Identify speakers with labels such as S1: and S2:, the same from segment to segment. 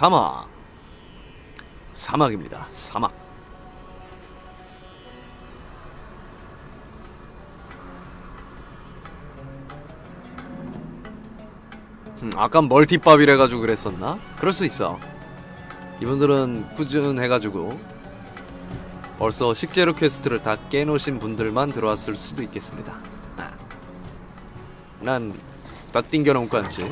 S1: 사막. 사막입니다. 사막. 음, 아까 멀티밥이래 가지고 그랬었나? 그럴 수 있어. 이분들은 꾸준해 가지고 벌써 식재료 퀘스트를 다 깨놓으신 분들만 들어왔을 수도 있겠습니다. 아. 난다 띵겨놓고 앉지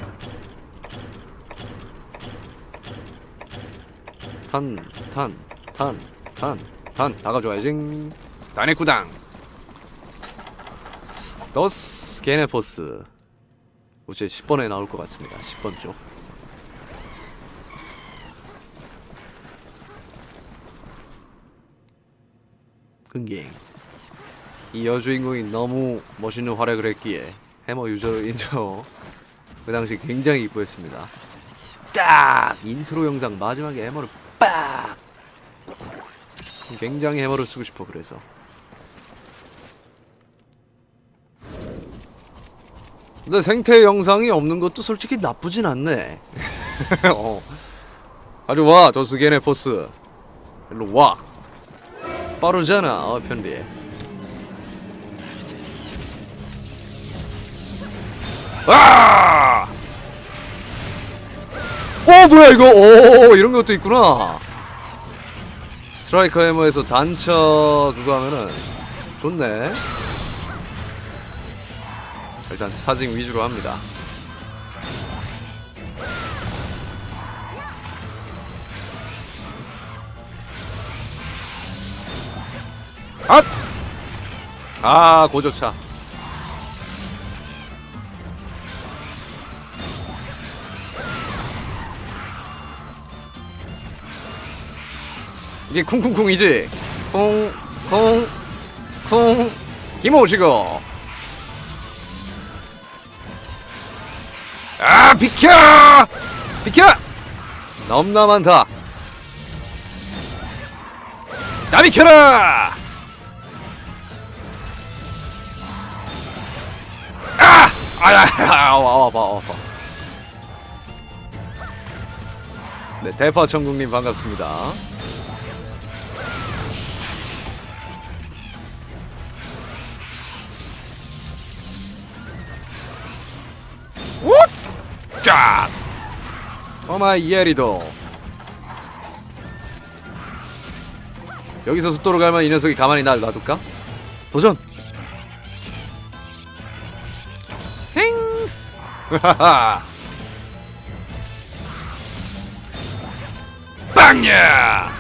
S1: 탄, 탄, 탄, 탄, 탄, 다 가져와야지. 다네쿠당. 더스 게네포스. 이제 10번에 나올 것 같습니다. 10번 쪽. 흥행. 이 여주인공이 너무 멋있는 활약을 했기에 해머 유저인 저그 당시 굉장히 이뻐했습니다. 딱 인트로 영상 마지막에 해머를 빡! 굉장히 해머를 쓰고 싶어 그래서. 근데 생태 영상이 없는 것도 솔직히 나쁘진 않네. 어. 가져와 저스게네 포스. 일로 와. 빠르잖아 어, 편리 아! 어 뭐야 이거? 오 이런 것도 있구나. 스트라이커 해머에서 단처 그거 하면은 좋네. 일단 차징 위주로 합니다. 앗! 아 고조차 이게 쿵쿵쿵이지? 쿵쿵쿵 김오시고 아 비켜! 비켜! 너무나 많다. 나 비켜라! 아! 아야 아와 아파 아파 네 대파 천국님 반갑습니다 어마이 예리도 여기서 숫도로 가면 이 녀석이 가만히 날 놔둘까? 도전! 행! 하하! 빵야!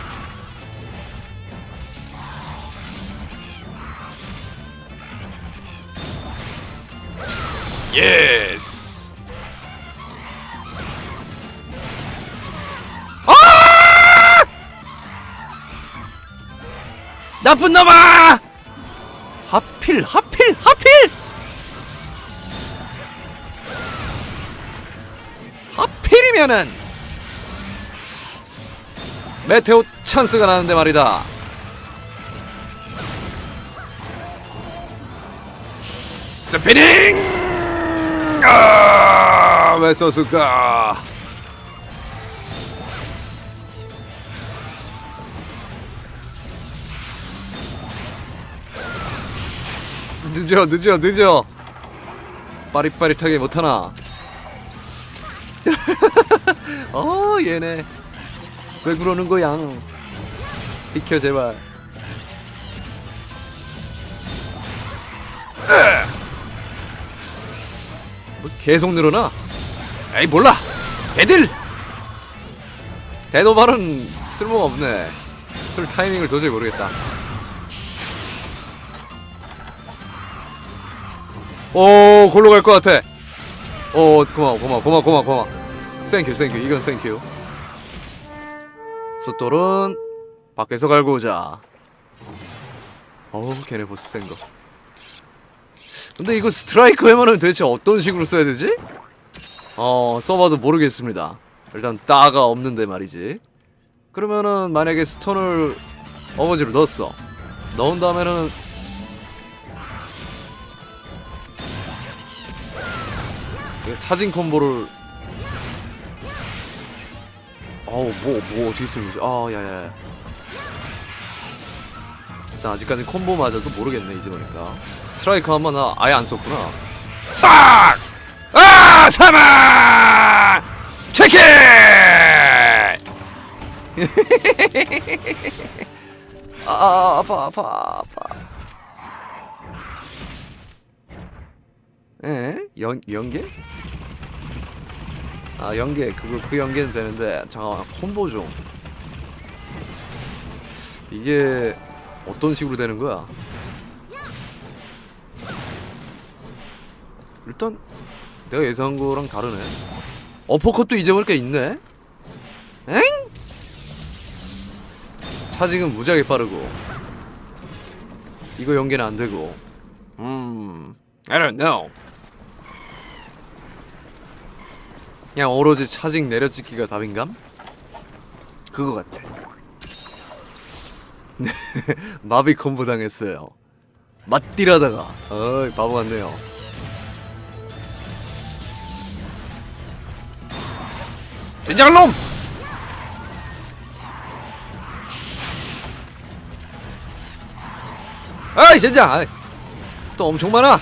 S1: 예스! 나쁜 놈아! 하필 하필 하필! 하필이면은 메테오 찬스가 나는데 말이다. 스피닝! 아, 왜 썼을까? 늦어 늦어 늦어. 빠릿빠릿하게 못하나? 어 얘네. 왜 그러는 거야? 비켜 제발. 뭐 계속 늘어나? 에이 몰라. 개들! 대도발은 쓸모가 없네. 쓸 타이밍을 도저히 모르겠다 오 골로 갈 것 같아. 오 고마워 고마워 고마워 고마워 고마워. 땡큐 땡큐 이건 땡큐 숫돌은 밖에서 갈고 오자. 어우 걔네 보스 센 거. 근데 이거 스트라이크 해머는 도대체 어떤 식으로 써야 되지? 어 써봐도 모르겠습니다. 일단 따가 없는데 말이지. 그러면은 만약에 스톤을 어거지로 넣었어. 넣은 다음에는 차징 콤보를 어 어우 뭐뭐 어떻게 쓰는 거지? 아 야야야. 일단 아직까지 콤보 맞아도 모르겠네 이제 보니까. 스트라이크 한번 나 아예 안 썼구나. 딱! 아 사망! 체크! 아, 아 아파 아파 아파. 에? 연 연계? 아 연계 그거 그 연계는 되는데 잠깐만 콤보 좀 이게 어떤 식으로 되는 거야? 일단 내가 예상한 거랑 다르네 어퍼컷도 이제 보니까 있네? 엥? 차징은 무지하게 빠르고 이거 연계는 안 되고 음 I don't know 그냥 오로지 차징 내려찍기가 답인감? 그거 같아 마비 콤보 당했어요 맞딜하다가 어이 바보 같네요 된장놈! 아이 젠장! 아이, 또 엄청 많아!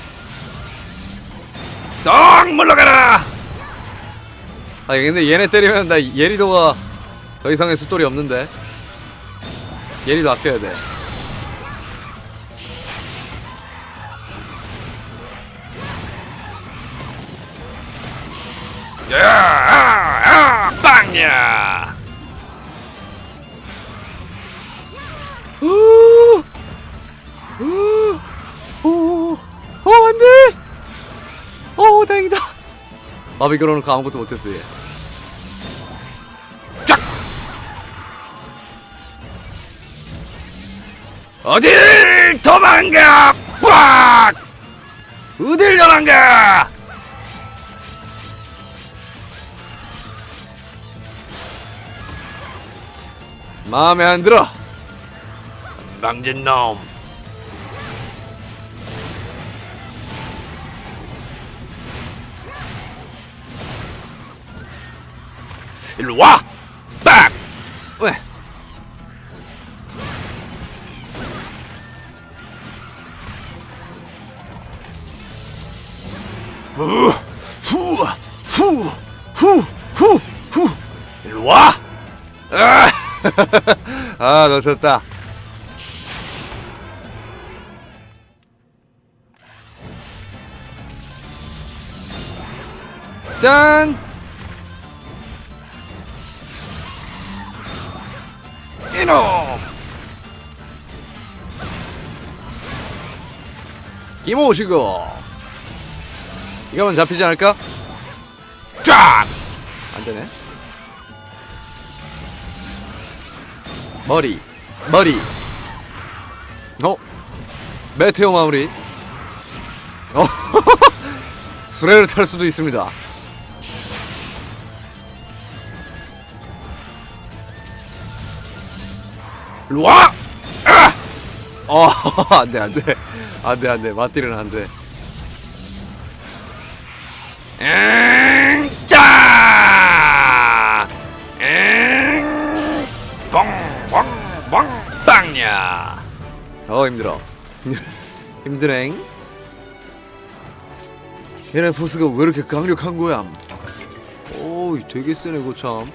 S1: 썩 물러가라! 아 근데 얘네 때리면 나 예리도가 더 이상의 숫돌이 없는데 예리도 아껴야 돼 야, 아, 아, 빵야! 마비 걸어놓고 아무것도 못했어, 얘. 쫙! 어딜 도망가! 빡! 어딜 도망가! 마음에 안 들어. 망진 놈. 일로 와. 빡. 왜? 후, 후, 후, 후, 후, 후. 일로 와. 아, 아 놓쳤다. 짠! 이놈! 김오시고 이거면 잡히지 않을까? 쫙! 안되네 머리 머리 어? 메테오 마무리 어? 수레를 탈 수도 있습니다 와! 아! 어, 안 돼, 안 돼. 안 돼, 안 돼. 맞디는 안 돼. 엥! 따! 엥! 뻥! 뻥! 뻥! 빵야! 어, 힘들어. 힘드넹? 얘네 보스가 왜 이렇게 강력한 거야? 오, 되게 세네, 그 참.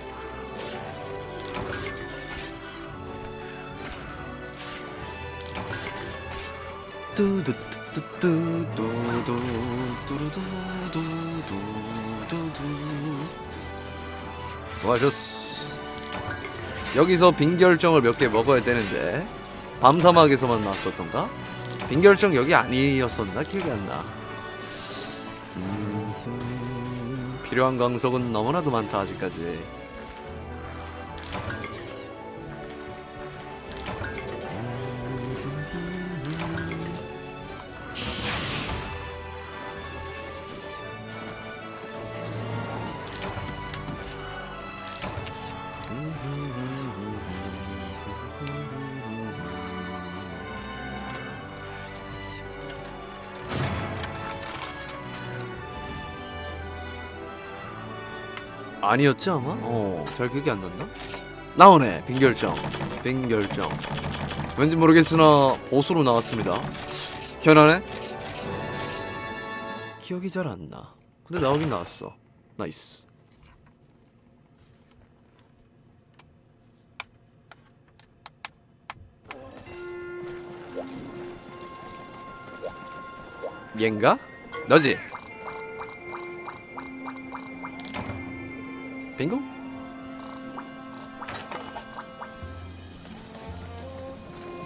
S1: 좋아졌어. 여기서 빈결정을 몇 개 먹어야 되는데 밤사막에서만 나왔었던가? 빈결정 여기 아니었었나? 기억이 안 나. 음, 필요한 강석은 너무나도 많다 아직까지. 아니었지 아마? 어 잘 기억이 안 난다 나오네 빈결정 빈결정 왠지 모르겠으나 보수로 나왔습니다 현안에 기억이 잘 안 나. 근데 나오긴 나왔어. 나이스. 얜가? 너지? 빙고?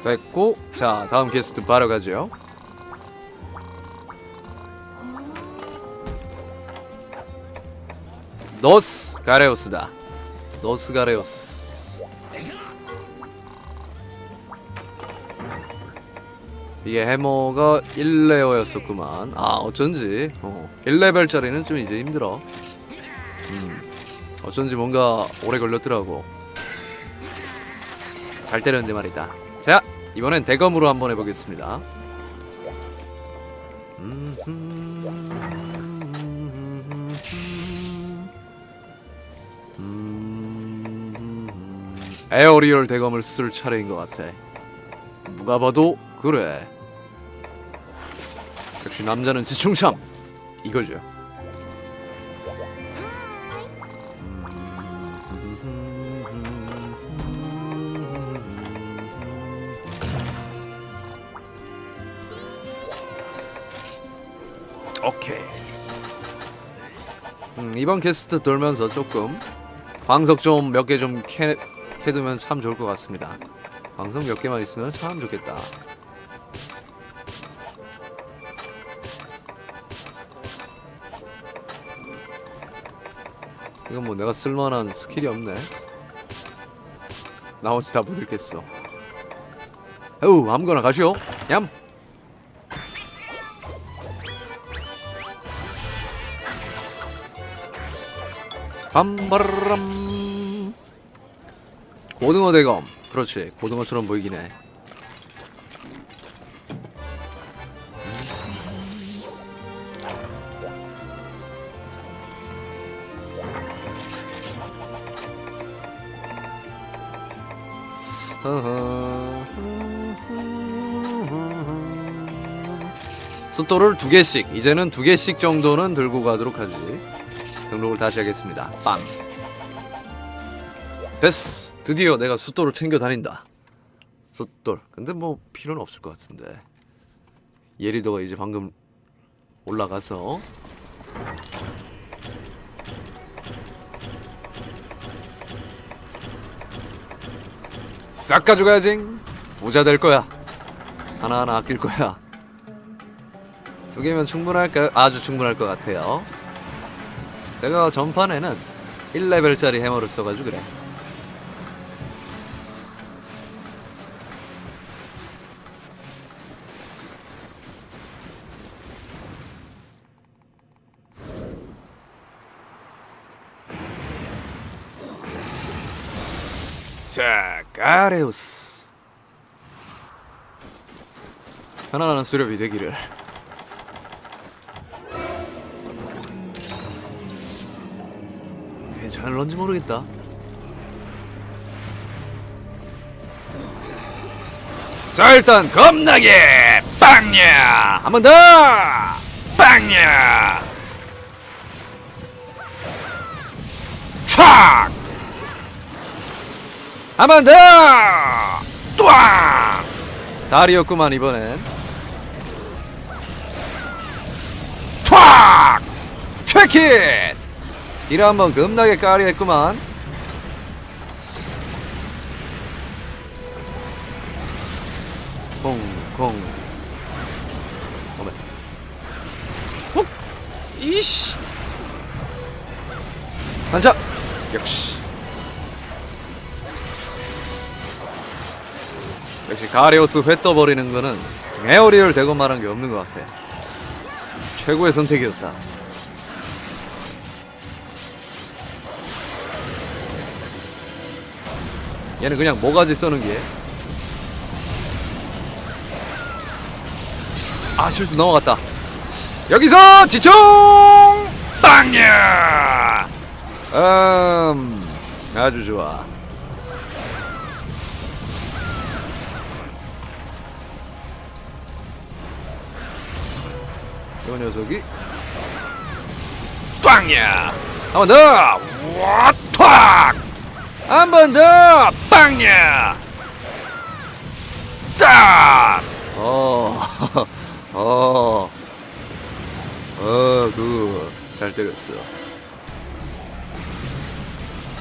S1: 됐고 자 다음 게스트 바로 가죠 노스 가레오스다. 노스 가레오스. 이게 해머가 1레어였었구만. 아 어쩐지 어, 1레벨짜리는 좀 이제 힘들어. 음, 어쩐지 뭔가 오래 걸렸더라고. 잘 때렸는데 말이다. 자 이번엔 대검으로 한번 해보겠습니다. 음, 에어리얼 대검을 쓸 차례인 것 같아. 누가 봐도 그래. 역시 남자는 지충참 이거죠. 오케이. 음, 이번 게스트 돌면서 조금 광석 좀 몇 개 좀 캐두면 참 좋을 것 같습니다. 광석 몇 개만 있으면 참 좋겠다. 이건 뭐 내가 쓸만한 스킬이 없네. 나머지 다 못 읽겠어. 어우 아무거나 가시오. 얌. 빰바람. 고등어 대검. 그렇지. 고등어처럼 보이긴 해. 숫도를 두 개씩. 이제는 두 개씩 정도는 들고 가도록 하지 등록을 다시 하겠습니다. 빵. 됐어. 드디어 내가 숫돌을 챙겨 다닌다. 숫돌. 근데 뭐 필요는 없을 것 같은데. 예리도가 이제 방금 올라가서 싹 가져가야지. 부자 될 거야. 하나하나 아낄 거야. 두 개면 충분할까요? 아주 충분할 것 같아요. 제가 전판에는 1레벨짜리 해머를 써가지고 그래. 자 가레우스. 편안한 수렵이 되기를 괜찮을런지 모르겠다. 자 일단 겁나게 빵야! 한 번 더! 빵야! 촥 한 번 더! 뚜앙! 다리였구만 이번엔. 촥 체킷 일 한번 겁나게 까리했구만. 콩콩. 어메. 훅. 이씨. 단차. 역시. 역시 가레오스 회 떠버리는 거는 에어리얼 대고 말한 게 없는 것 같아. 최고의 선택이었다. 얘는 그냥 모가지 써는 게. 아 실수 넘어갔다. 여기서 지총 빵야. 아 아주 좋아. 요 녀석이 빵야 한번 더! 와탁! 한 번 더! 빵야! 딱! 어, 어, 어, 그, 잘 때렸어.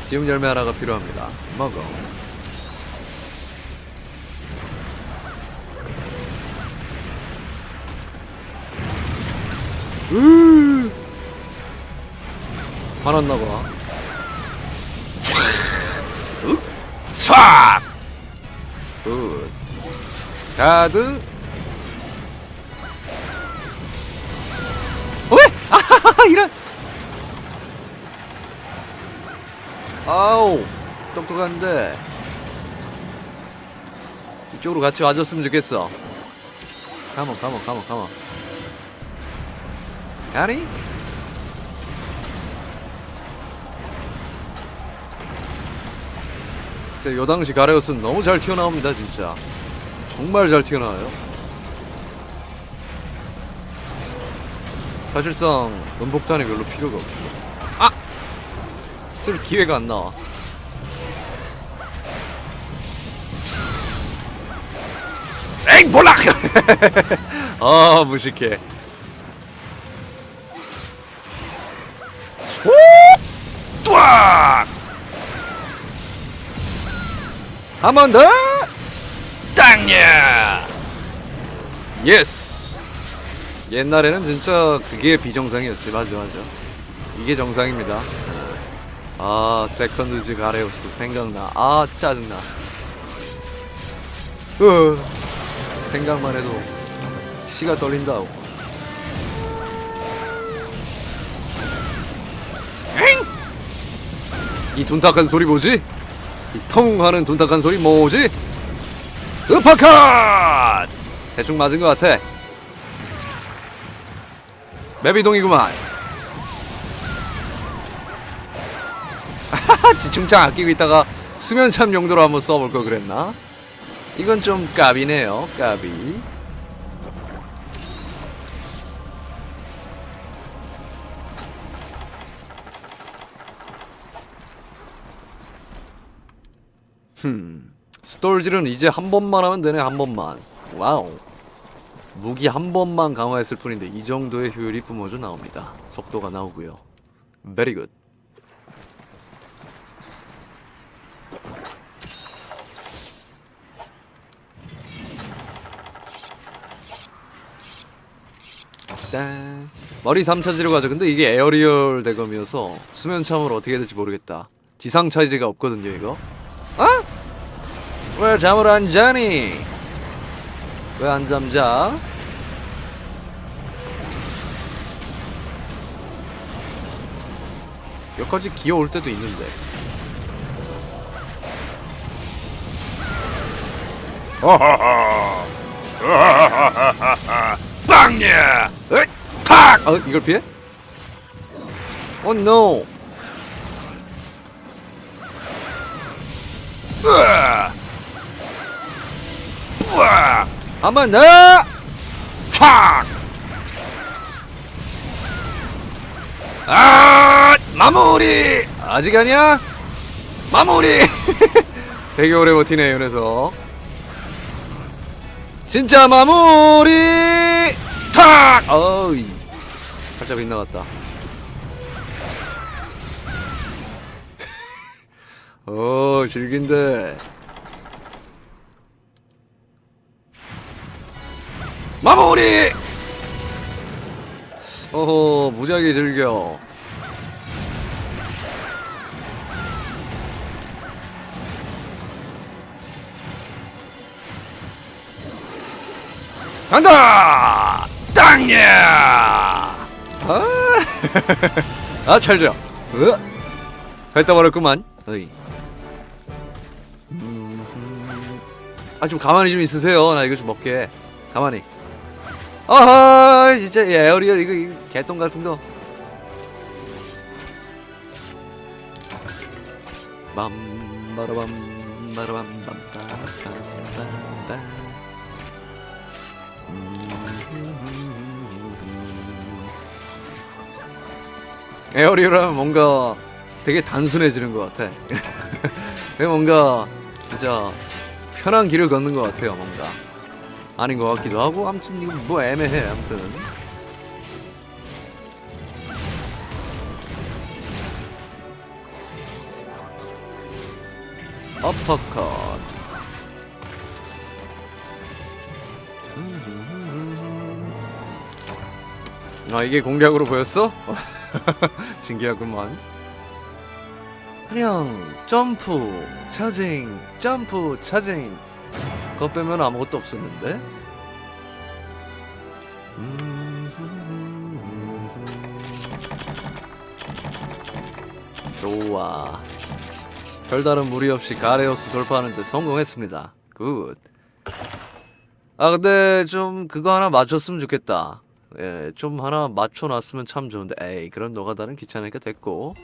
S1: 지금 열매 하나가 필요합니다. 먹어. 으 화났나 봐. 촥! 굿. 가드. 왜? 아하하 이런. 아우 똑똑한데. 이쪽으로 같이 와줬으면 좋겠어. 가만 가만 가만 가만. 가니? 요 당시 가레오스는 너무 잘 튀어나옵니다 진짜. 정말 잘 튀어나와요. 사실상 음폭탄이 별로 필요가 없어. 아! 쓸 기회가 안 나와. 에이 볼락! 아 무식해 한 번 더! 땅야! 예스! 옛날에는 진짜 그게 비정상이었지, 맞아, 맞아. 이게 정상입니다. 아, 세컨드즈 가레오스 생각나. 아, 짜증나. 으, 생각만 해도 치가 떨린다고. 엥! 이 둔탁한 소리 뭐지? 이 통하는 둔탁한 소리 뭐지? 으파컷! 대충 맞은 것 같아. 맵 이동이구만. 지충창 아끼고 있다가 수면참 용도로 한번 써볼 걸 그랬나? 이건 좀 까비네요, 까비. 흠. 스톨질은 이제 한 번만 하면 되네, 한 번만. 와우. 무기 한 번만 강화했을 뿐인데 이 정도의 효율이 뿜어져 나옵니다. 속도가 나오고요. Very good. 딴. 머리 3차지로 가죠. 근데 이게 에어리얼 대검이어서 수면 참으로 어떻게 될지 모르겠다. 지상 차지가 없거든요, 이거. 어? 왜 잠을 안 자니? 왜 안 잠자? 여기까지 기어올 때도 있는데. 빵야! 으이, 팍! 어, 이걸 피해? 오 oh, 노. 으 한번 더! 촥! 아! 마무리! 아직 아니야? 마무리! 되게 오래 버티네, 요 녀석. 진짜 마무리! 탁! 어이. 살짝 빗나갔다. 어, 즐긴데. 마무리! 어허, 무지하게 즐겨. 간다! 땅야! 아, 아, 잘 자. 으, 갔다 말았구만. 어이. 음, 아, 좀 가만히 좀 있으세요. 나 이거 좀 먹게. 가만히. 아하, 진짜 에어리얼 이거, 이거 개똥 같은 거. 빰바라밤 바라밤 빰빠라빰빰빰빰 에어리어라면 뭔가 되게 단순해지는 것 같아. 뭔가 진짜 편한 길을 걷는 것 같아요, 뭔가. 아닌 것 같기도 하고, 아무튼 이거 뭐 애매해, 아무튼. 어퍼컷. 아 이게 공략으로 보였어? 신기하구만. 그냥 점프, 차징, 점프, 차징. 그거 빼면 아무것도 없었는데. 좋아. 별다른 무리 없이 가레오스 돌파하는데 성공했습니다. 굿. 아 근데 좀 그거 하나 맞췄으면 좋겠다. 예, 좀 하나 맞춰놨으면 참 좋은데 에이 그런 노가다는 귀찮으니까 됐고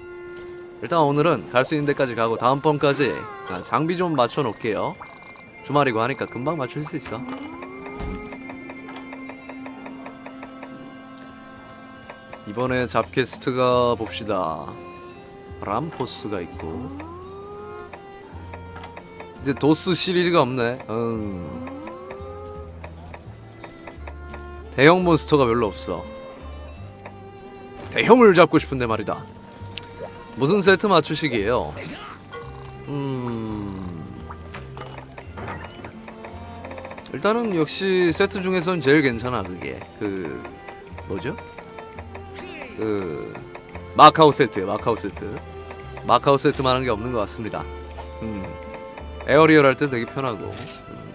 S1: 일단 오늘은 갈 수 있는 데까지 가고 다음 번까지 아, 장비 좀 맞춰놓을게요. 주말이고 하니까 금방 맞출 수 있어. 이번에 잡캐스트가 봅시다. 람포스가 있고 이제 도스 시리즈가 없네. 음. 대형 몬스터가 별로 없어. 대형을 잡고 싶은데 말이다. 무슨 세트 맞추시기에요? 일단은 역시 세트 중에선 제일 괜찮아 그게 그 뭐죠? 그 마카오 세트에 마카오 세트 마카오 세트만한 게 없는 것 같습니다. 음. 에어리얼 할 때 되게 편하고 음.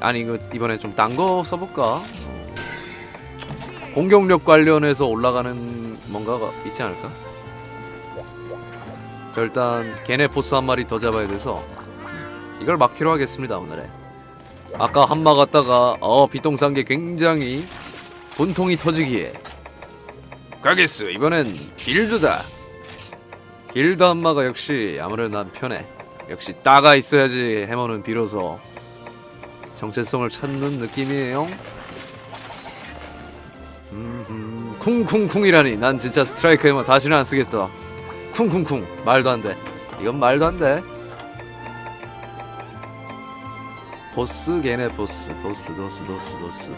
S1: 아니 이거 이번에 좀 딴 거 써볼까? 어. 공격력 관련해서 올라가는 뭔가가 있지 않을까? 저 일단 게네포스 한 마리 더 잡아야 돼서 이걸 막기로 하겠습니다 오늘에 아까 한마 갔다가 어 비통산게 굉장히 분통이 터지기에. 가겠어. 이번엔 길드다. 길드 한마가 역시 아무래도 난 편해. 역시 따가 있어야지 해머는 비로소 정체성을 찾는 느낌이에요. 음, 쿵쿵쿵이라니. 난 진짜 스트라이크 해머 다시는 안 쓰겠어. 쿵쿵쿵. 말도 안돼. 이건 말도 안돼 보스 걔네 보스 도스 도스 도스 도스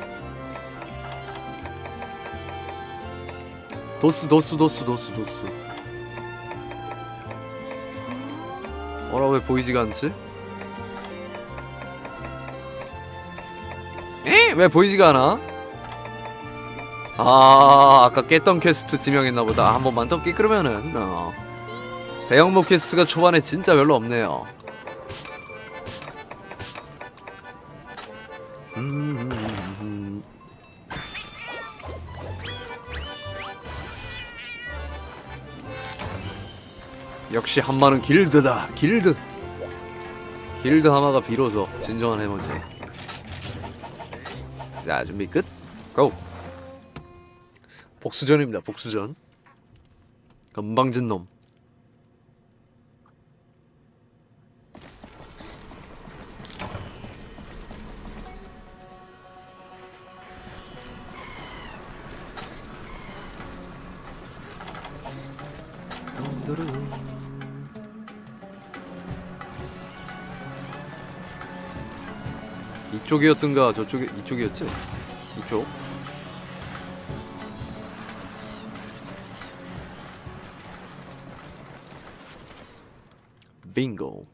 S1: 도스 도스 도스 도스 도스 어라 왜 보이지가 않지? 에? 왜 보이지가 않아? 아 아까 깼던 퀘스트 지명했나 보다 한 번만 더끼 그러면은 어. 대형모 퀘스트가 초반에 진짜 별로 없네요 음. 역시 한마는 길드다 길드 길드 하마가 비로소 진정한 해머지 자 준비 끝 고! 복수전입니다 복수전 건방진 놈 이쪽이었던가 저쪽이 이쪽이었지? 이쪽 빙고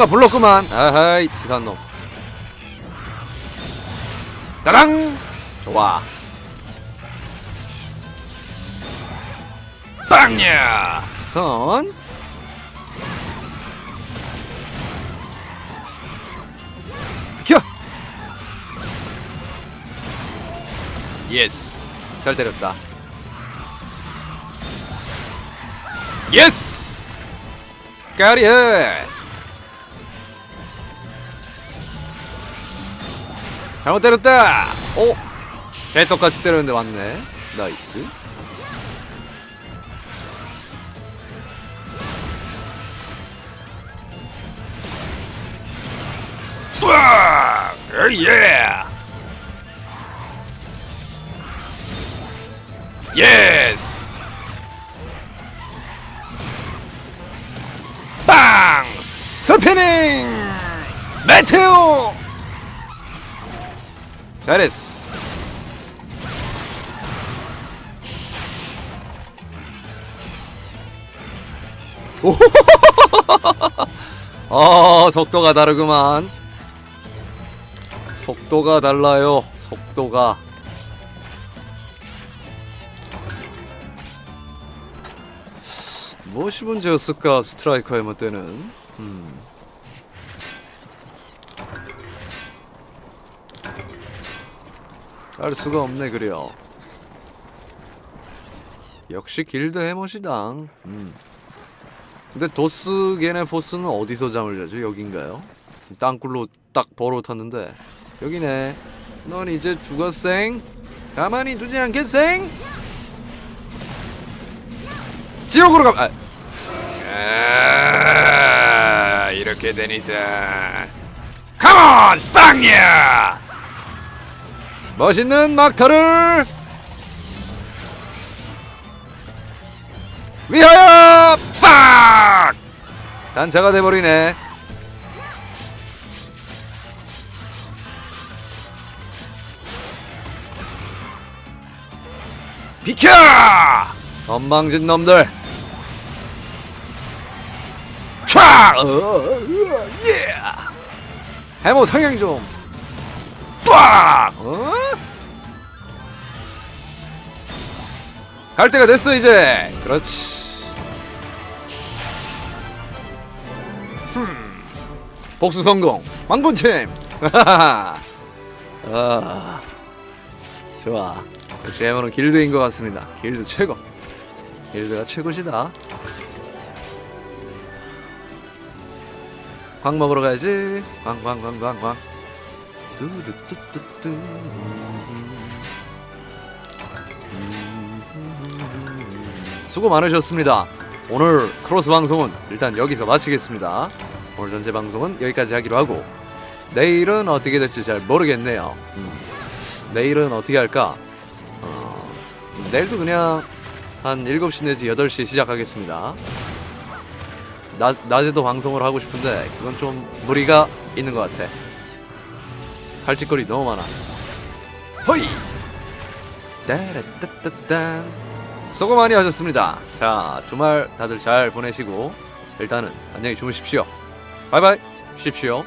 S1: 뭔가 불렀구만. 아하이 치사한 놈. 따랑 좋아. 빵야! 스턴. 비켜! 예스. 잘 때렸다. 예스! 까리해! 잘못 때렸다! 오! 개떡같이 때렸는데 맞네. 나이스. 빡! 예! 예스! 빵! 스피닝! 메테오! 잘했어. 오! 아, 속도가 다르구만. 속도가 달라요. 속도가. 무엇이 문제였을까 스트라이커 해머 때는 음. 알 수가 없네 그려 역시 길드 해머시당 음. 근데 도스 걔네 보스는 어디서 잠을 자죠 여긴가요? 땅굴로 딱 벌어탔는데 여기네 넌 이제 죽었생 가만히 두지 않겠생 지옥으로 가. 아. 아, 이렇게 된 이상. 컴온, 빵야! 멋있는 막타를 위하여 빡! 단차가 돼버리네. 비켜! 건방진 놈들. 촥! 어, 어, 예! 해모 상향 좀. 빡! 어? 갈 때가 됐어 이제. 그렇지. 흠. 복수 성공. 망군챔. 아. 좋아. 역시 해모는 길드인 것 같습니다. 길드 최고. 길드가 최고시다. 광 먹으러 가야지. 광 광 광 광 광. 뚜두뚜뚜뚜. 수고 많으셨습니다. 오늘 크로스 방송은 일단 여기서 마치겠습니다. 오늘 전체 방송은 여기까지 하기로 하고 내일은 어떻게 될지 잘 모르겠네요. 음. 내일은 어떻게 할까? 어, 내일도 그냥 한 7시 내지 8시에 시작하겠습니다. 낮, 낮에도 방송을 하고 싶은데 그건 좀 무리가 있는 것 같아. 할 짓거리 너무 많아. 허이! 따라따따딴 수고 많이 하셨습니다. 자, 주말 다들 잘 보내시고 일단은 안녕히 주무십시오. 바이바이. 쉬십시오.